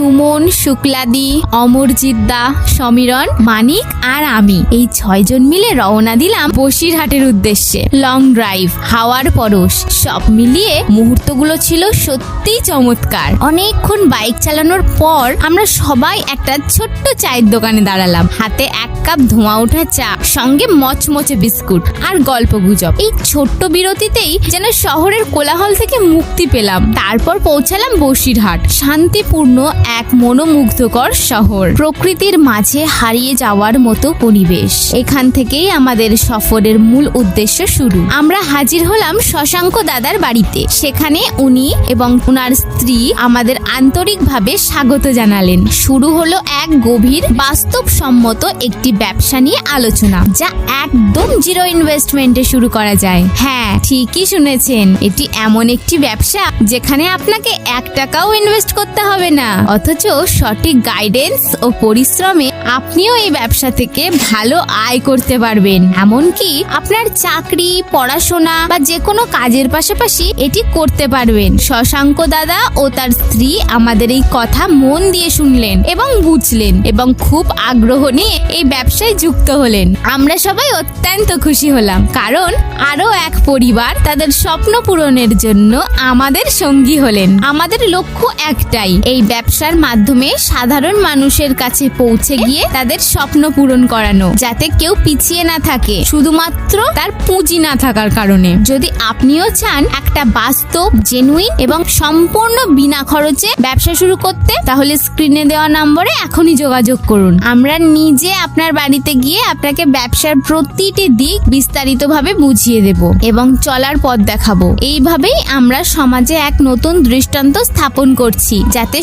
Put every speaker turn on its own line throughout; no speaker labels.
সুমন, শুক্লাদি, অমরজিৎ দা, সমীরণ, মানিক আর আমি। এই ছয়জন মিলে রওনা দিলাম বসিরহাটের উদ্দেশ্যে। লং ড্রাইভ হাওয়ার পরশ। সব মিলিয়ে মুহূর্তগুলো ছিল সত্যিই চমৎকার। অনেকক্ষণ বাইক চালানোর পর আমরা সবাই একটা ছোট্ট চায়ের দোকানে দাঁড়ালাম। হাতে এক কাপ ধোঁয়া ওঠা চা, সঙ্গে মচমচে বিস্কুট আর গল্প গুজব। এই ছোট্ট বিরতিতেই যেন শহরের কোলাহল থেকে মুক্তি পেলাম। তারপর পৌঁছালাম বসিরহাট। শান্তিপূর্ণ এক মনোমুগ্ধকর শহর। প্রকৃতির মাঝে হারিয়ে যাওয়ার মতো পরিবেশ। এখান থেকেই আমাদের সফরের মূল উদ্দেশ্য শুরু। আমরা হাজির হলাম শশাঙ্ক দাদার বাড়িতে। সেখানে উনি এবং উনার স্ত্রী আমাদের আন্তরিকভাবে স্বাগত জানালেন। শুরু হলো এক গভীর, বাস্তবসম্মত একটি ব্যবসা নিয়ে আলোচনা, যা একদম জিরো ইনভেস্টমেন্টে শুরু করা যায়। হ্যাঁ ঠিকই শুনেছেন, এটি এমন একটি ব্যবসা, যেখানে আপনাকে এক টাকাও ইনভেস্ট করতে হবে না। অথচ সঠিক গাইডেন্স ও পরিশ্রমে আপনিও এই ব্যবসা থেকে ভালো আয় করতে পারবেন। এমনকি আপনার চাকরি, পড়াশোনা বা যে কোনো কাজের পাশাপাশি এটি করতে পারবেন। শশাঙ্ক দাদা ও তার স্ত্রী আমাদের এই কথা মন দিয়ে শুনলেন এবং বুঝলেন এবং খুব আগ্রহ নিয়ে এই ব্যবসায় যুক্ত হলেন। আমরা সবাই অত্যন্ত খুশি হলাম, কারণ আরও এক পরিবার তাদের স্বপ্ন পূরণের জন্য আমাদের সঙ্গী হলেন। আমাদের লক্ষ্য একটাই, এই ব্যবসার মাধ্যমে সাধারণ মানুষের কাছে পৌঁছে গিয়ে তাদের স্বপ্ন পূরণ করানো, যাতে কেউ পিছিয়ে না থাকে, শুধুমাত্র তার পুঁজি না থাকার কারণে। যদি আপনিও চান একটা বাস্তব জেনুইন এবং সম্পূর্ণ বিনা খরচে ব্যবসা শুরু করতে, তাহলে স্ক্রিনে দেওয়া নম্বরে এখনই যোগাযোগ করুন। আমরা নিজে আপনার বাড়িতে গিয়ে আপনাকে ব্যবসার প্রতিটি দিক বিস্তারিতভাবে বুঝিয়ে দেব এবং চলার পথ দেখাবো। এইভাবেই আমরা সমাজে এক নতুন দৃষ্টান্ত স্থাপন করছি, যাতে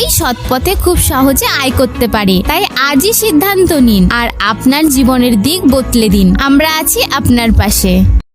সবাই সৎপথে খুব সহজে আয় করতে পারে। তাই আজই সিদ্ধান্ত নিন আর আপনার জীবনের দিক বদলে দিন। আমরা আছি আপনার পাশে।